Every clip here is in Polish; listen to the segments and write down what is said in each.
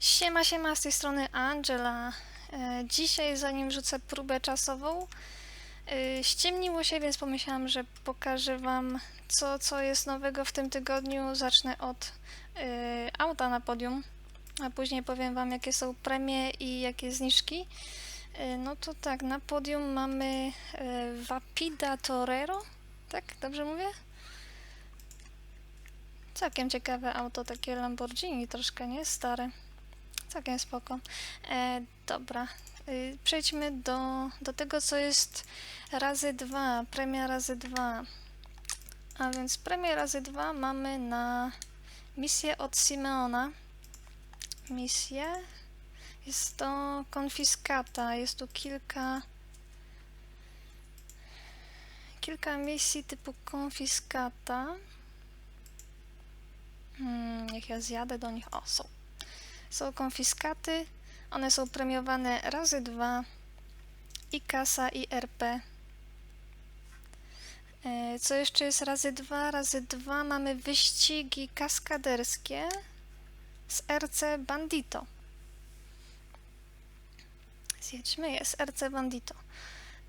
Siema, siema, z tej strony Angela. E, Dzisiaj, zanim wrzucę próbę czasową, e, ściemniło się, więc pomyślałam, że pokażę Wam, co, co jest nowego w tym tygodniu. Zacznę od e, auta na podium, a później powiem Wam, jakie są premie i jakie zniżki. No to tak, na podium mamy Vapida Torero, tak? Dobrze mówię? Całkiem ciekawe auto, takie Lamborghini troszkę, nie? Stare. Całkiem spoko. E, dobra, y, przejdźmy do, do tego, co jest razy dwa, premia razy dwa. A więc premię razy dwa mamy na misję od Simeona. Misję. Jest to konfiskata. Jest tu kilka kilka misji typu konfiskata. Hmm, niech ja zjadę do nich. O, są są konfiskaty. One są premiowane razy dwa. I kasa, i RP. E, Co jeszcze jest razy dwa? Razy dwa mamy wyścigi kaskaderskie z RC Bandito. Zjedźmy, jest RC Bandito.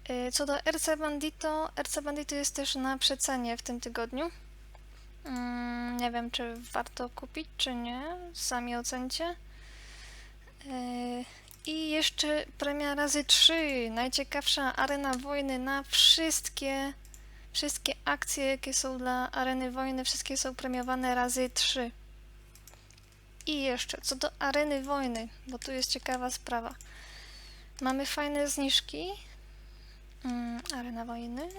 E, Co do RC Bandito, RC Bandito jest też na przecenie w tym tygodniu. Mm, Nie wiem, czy warto kupić, czy nie. Sami ocencie. I jeszcze premia razy 3. Najciekawsza arena wojny na wszystkie wszystkie akcje, jakie są dla areny wojny, wszystkie są premiowane razy 3. I jeszcze co do areny wojny, bo tu jest ciekawa sprawa. Mamy fajne zniżki. Mm, arena wojny.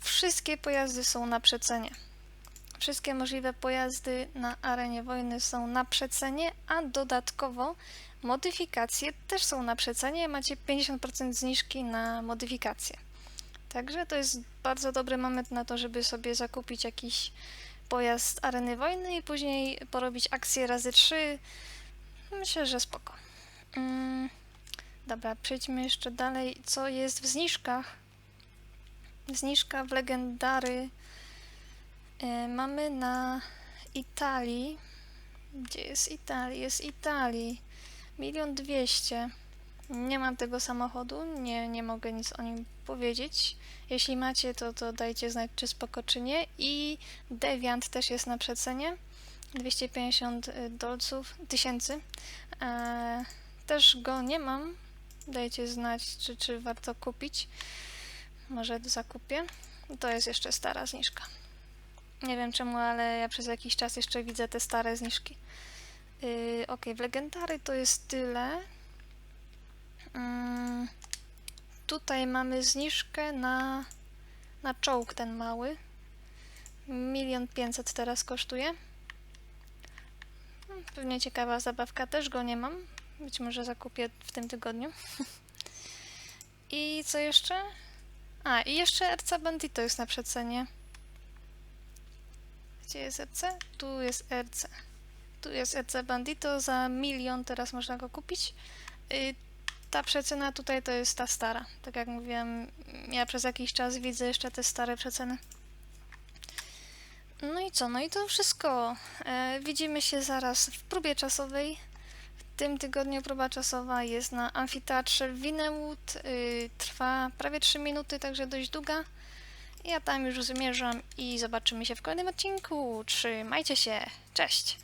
Wszystkie pojazdy są na przecenie. Wszystkie możliwe pojazdy na arenie wojny są na przecenie, a dodatkowo modyfikacje też są na przecenie. Macie 50% zniżki na modyfikacje. Także to jest bardzo dobry moment na to, żeby sobie zakupić jakiś pojazd areny wojny i później porobić akcję razy 3. Myślę, że spoko. Mm, dobra, przejdźmy jeszcze dalej. Co jest w zniżkach? Zniżka w legendary. E, Mamy na Italii. Gdzie jest Italii? Jest Italii. Milion dwieście. Nie mam tego samochodu, nie, nie mogę nic o nim powiedzieć. Jeśli macie, to, to dajcie znać, czy spoko, czy nie. I Deviant też jest na przecenie. 250 dolców, tysięcy. E, też go nie mam. Dajcie znać, czy, czy warto kupić. Może zakupię. To jest jeszcze stara zniżka. Nie wiem czemu, ale ja przez jakiś czas jeszcze widzę te stare zniżki. Yy, ok, w legendary to jest tyle. Mm, tutaj mamy zniżkę na, na czołg ten mały. Milion pięćset teraz kosztuje. Hmm, Pewnie ciekawa zabawka, też go nie mam. Być może zakupię w tym tygodniu. I co jeszcze? A, i jeszcze RC Bandito jest na przecenie. Gdzie jest RC? Tu jest RC. Tu jest RC Bandito za milion, teraz można go kupić. Y, ta przecena tutaj to jest ta stara. Tak jak mówiłem, ja przez jakiś czas widzę jeszcze te stare przeceny. No i co? No i to wszystko. E, widzimy się zaraz w próbie czasowej. W tym tygodniu próba czasowa jest na amfiteatrze Winewood. Y, trwa prawie 3 minuty, także dość długa. Ja tam już zmierzam i zobaczymy się w kolejnym odcinku. Trzymajcie się. Cześć!